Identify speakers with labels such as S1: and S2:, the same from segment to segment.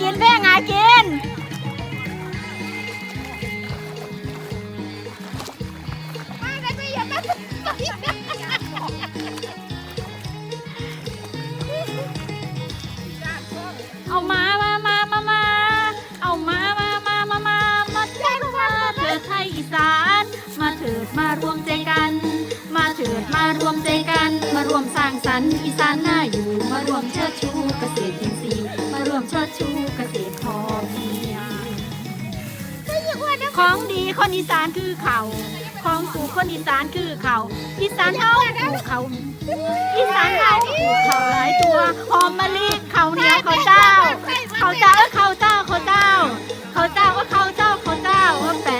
S1: กินเพ่งหากินเอามามามามามาเอามามามามามามาเถิดมาเถิดไทยอีสาน มาเถิดมารวมใจกัน มาเถิดมารวมใจกัน มารวมสร้างสรรค์อีสานนา ของดีคนอีสานคือเขาของถูกคนอีสานคือเขาอีสานเฮาปลูกเขาอีสานเฮาปลูกเขาหลายตัวหอมมะลิเขาเหนียวเขาเจ้า เขาเจ้าเอ้ยเขาเจ้าเขาเจ้า เขาเจ้าว่าเขาเจ้าเขาเจ้าว่าแปร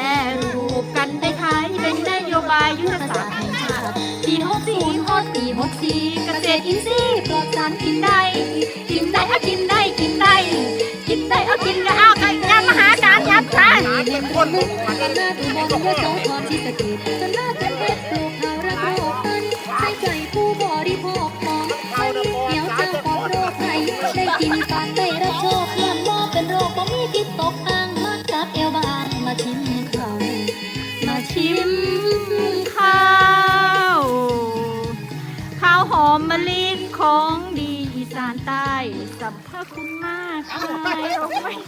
S1: รูปกันได้ขายเป็นนโยบายยุทธศาสตร์แห่งชาติปีหกสี่ฮอดปีหกสี่เกษตรอินทรีย์ปลอดสารกินได้
S2: คนลุกมา
S3: กันหน้าดูมองยโสธรที่สะเก็ดจนหน้าเป็นเพชรปลูกเขาวระโรคมันใส่ใจผู้บริโภคมองไม่มีเดียวเจ้าของโรคไหนได้กินปานได้รับโชคมันบ่เป็นโรคบ่มีพิษตกอ้างมาจับเอวบานมาชิมเขาวมาชิม
S1: ข้าวข้าวหอมมะลิของดีอีสานใต้สัพพะคุณมากมายโอ้ย
S3: เคมี